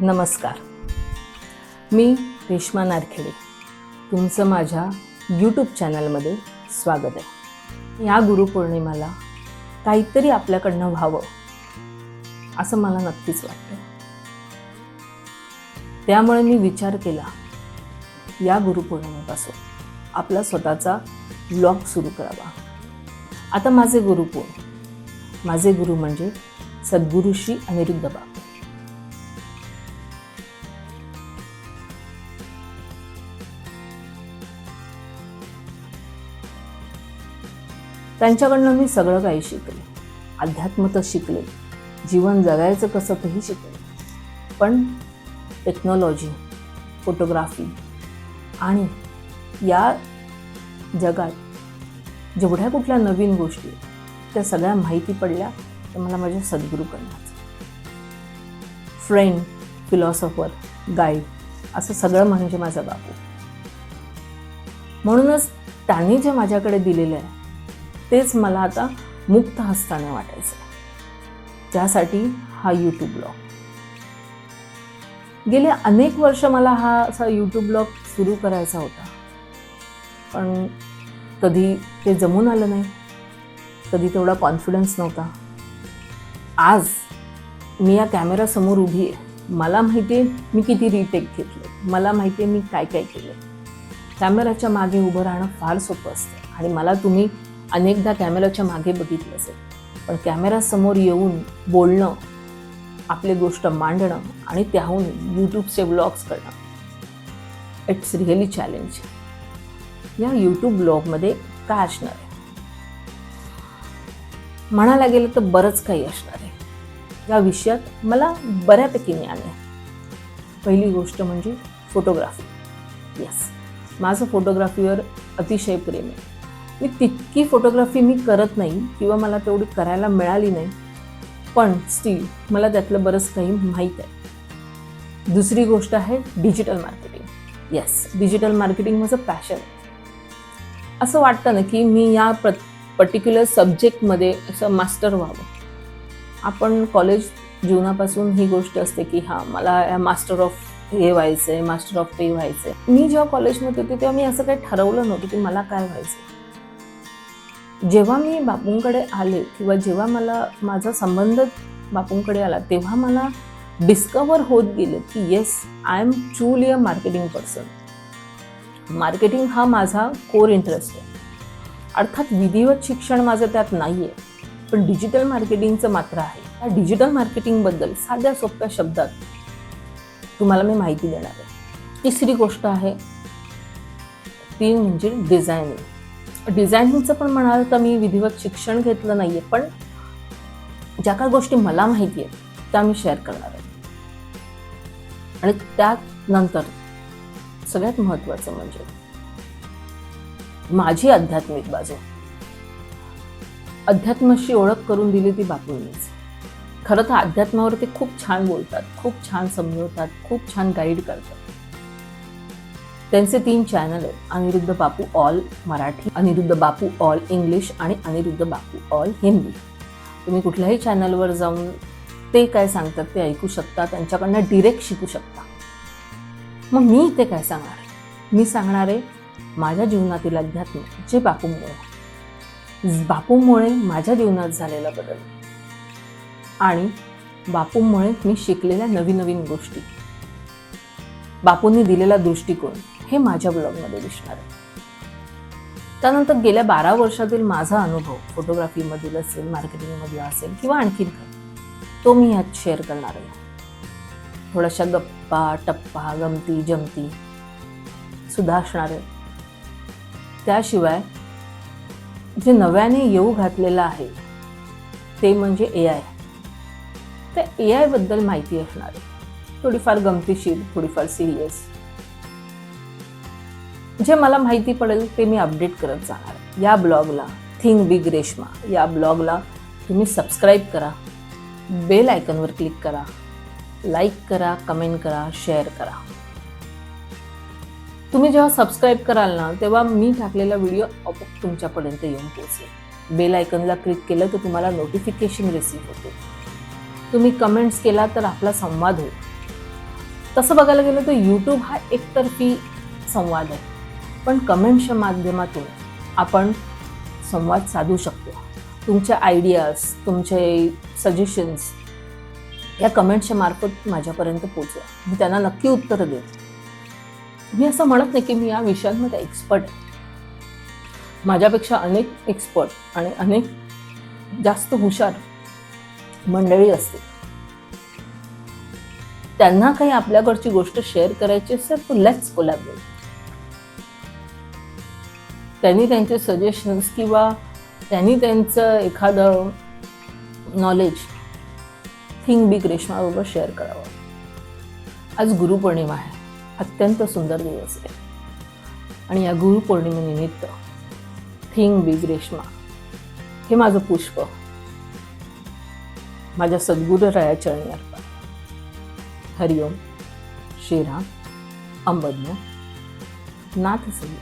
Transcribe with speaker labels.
Speaker 1: नमस्कार. मी रेश्मा नारखेडे. तुमचं माझ्या यूट्यूब चॅनलमध्ये स्वागत आहे. या गुरुपौर्णिमाला काहीतरी आपल्याकडनं व्हावं असं मला नक्कीच वाटतं त्यामुळे मी विचार केला या गुरुपौर्णिमेपासून आपला स्वतःचा ब्लॉग सुरू करावा. आता माझे गुरु माझे गुरु म्हणजे सद्गुरू श्री अनिरुद्ध बाबा. त्यांच्याकडनं मी सगळं काही शिकले. अध्यात्म तर शिकले. जीवन जगायचं कसं तेही शिकले. पण टेक्नॉलॉजी फोटोग्राफी आणि या जगात जेवढ्या कुठल्या नवीन गोष्टी त्या सगळ्या माहिती पडल्या तर मला माझ्या सद्गुरूकडनंच फ्रेंड फिलॉसॉफर गाईड असं सगळं म्हणजे माझा बापू. म्हणूनच त्यांनी जे माझ्याकडे दिलेलं आहे तेच मला आता मुक्त हस्ताने वाटायचं त्यासाठी हा यूट्यूब ब्लॉग गेले अनेक वर्ष मला हा असा यूट्यूब ब्लॉग सुरू करायचा होता. पण कधी ते जमून आलं नाही. कधी तेवढा कॉन्फिडन्स नव्हता. आज मी या कॅमेरासमोर उभी आहे. मला माहिती आहे मी किती रिटेक घेतले. मला माहिती आहे मी काय काय केलं कॅमेराच्या मागे उभं राहणं फार सोपं असतं. आणि मला तुम्ही अनेकदा कॅमेराच्या मागे बघितलं असेल. पण कॅमेरासमोर येऊन बोलणं आपली गोष्ट मांडणं आणि त्याहून यूट्यूबचे ब्लॉग्स करणं इट्स रिअली चॅलेंज या यूट्यूब ब्लॉगमध्ये काय असणार आहे? म्हणायला गेलं तर बरंच काही असणार आहे. या विषयात मला बऱ्यापैकी ज्ञान आहे. पहिली गोष्ट म्हणजे फोटोग्राफी येस माझं फोटोग्राफीवर अतिशय प्रेम आहे. मी तितकी फोटोग्राफी मी करत नाही किंवा मला तेवढी करायला मिळाली नाही. पण स्टील मला त्यातलं बरंच काही माहीत आहे. दुसरी गोष्ट आहे digital marketing yes digital marketing माझं पॅशन आहे. असं वाटतं ना की मी या प्र पर्टिक्युलर सब्जेक्टमध्ये असं मास्टर व्हावं. आपण कॉलेज जीवनापासून ही गोष्ट असते की हां मला मास्टर ऑफ हे व्हायचं आहे मास्टर ऑफ ते व्हायचं आहे मी जेव्हा कॉलेजमध्ये होते तेव्हा मी असं काही ठरवलं नव्हतं की मला काय व्हायचं जेव्हा मी बापूंकडे आले किंवा जेव्हा मला माझा संबंध बापूंकडे आला तेव्हा मला डिस्कवर होत गेलं की yes I am truly a marketing person marketing हा माझा कोर इंटरेस्ट आहे. अर्थात विधिवत शिक्षण माझं त्यात नाही आहे पण डिजिटल मार्केटिंगचं मात्र आहे. त्या डिजिटल मार्केटिंगबद्दल साध्या सोप्या शब्दात तुम्हाला मी माहिती देणार आहे. तिसरी गोष्ट आहे ती म्हणजे डिझायनिंग डिझायनिंगचं पण म्हणाल तर मी विधिवत शिक्षण घेतलं नाही आहे पण ज्या काही गोष्टी मला माहिती आहेत त्या मी शेअर करणार आहे. आणि त्यानंतर सगळ्यात महत्त्वाचं म्हणजे माझी आध्यात्मिक बाजू. अध्यात्माशी ओळख करून दिली ती बापूंनीच खरं तर अध्यात्मावर ते खूप छान बोलतात खूप छान समजवतात खूप छान गाईड करतात. त्यांचे तीन चॅनल आहेत. Aniruddha Bapu all Marathi Aniruddha Bapu all English आणि अनिरुद्ध बापू ऑल हिंदी. तुम्ही कुठल्याही चॅनलवर जाऊन ते काय सांगतात ते ऐकू शकता त्यांच्याकडनं डिरेक्ट शिकू शकता. मग मी इथे काय सांगणार? आहे मी सांगणार आहे माझ्या जीवनातील अध्यात्म जे बापूमुळे बापूमुळे माझ्या जीवनात झालेला बदल. आणि बापूंमुळे मी शिकलेल्या नवीन नवीन गोष्टी. बापूंनी दिलेला दृष्टिकोन हे माझ्या ब्लॉगमध्ये दिसणार आहे. त्यानंतर गेल्या बारा वर्षातील माझा अनुभव फोटोग्राफीमधील असेल मार्केटिंगमधला असेल किंवा आणखीन काय तो मी यात शेअर करणार आहे. थोड्याशा गप्पा टप्पा गमती जमती सुद्धा असणार आहे. त्याशिवाय जे नव्याने येऊ घातलेलं आहे ते म्हणजे ए आय त्या ए आयबद्दल माहिती असणार आहे. थोडीफार गमतीशीर थोडीफार सिरियस जे मला माहिती पडेल ते मी अपडेट करत जाणार. या ब्लॉगला थिंक बिग रेशमा या ब्लॉगला तुम्ही सबस्क्राईब करा. बेल आयकनवर क्लिक करा. लाईक करा कमेंट करा शेअर करा. तुम्ही जेव्हा सबस्क्राईब कराल ना तेव्हा मी टाकलेला व्हिडिओ आपोआप तुमच्यापर्यंत येऊन पोहोचेल. बेल आयकनला क्लिक केलं तर तुम्हाला नोटिफिकेशन रिसीव्ह होते. तुम्ही कमेंट्स केला तर आपला संवाद होईल. तसं बघायला गेलं तर यूट्यूब हा एकतर्फी संवाद आहे. पण कमेंटच्या माध्यमातून आपण संवाद साधू शकतो. तुमच्या आयडियाज तुमचे सजेशन्स या कमेंट्सच्या मार्फत माझ्यापर्यंत पोचवा मी त्यांना नक्की उत्तर देते मी असं म्हणत नाही की मी या विषयांमध्ये एक्सपर्ट आहे. माझ्यापेक्षा अनेक एक्सपर्ट आणि अनेक जास्त हुशार मंडळी असते त्यांना काही आपल्याकडची गोष्ट शेअर करायची असेल तर लेट्स कोलॅबरेट त्यांनी त्यांचे सजेशन्स किंवा त्यांनी त्यांचं एखादं नॉलेज थिंक बिग रेश्माबरोबर शेअर करावं. आज गुरुपौर्णिमा आहे. अत्यंत सुंदर दिवस आहे. आणि या गुरुपौर्णिमेनिमित्त थिंक बिग रेश्मा हे माझं पुष्प माझ्या सद्गुरुराया चरणी अर्पण. हरिओम. श्रीराम. अंबज्ञ. नाथ संगीत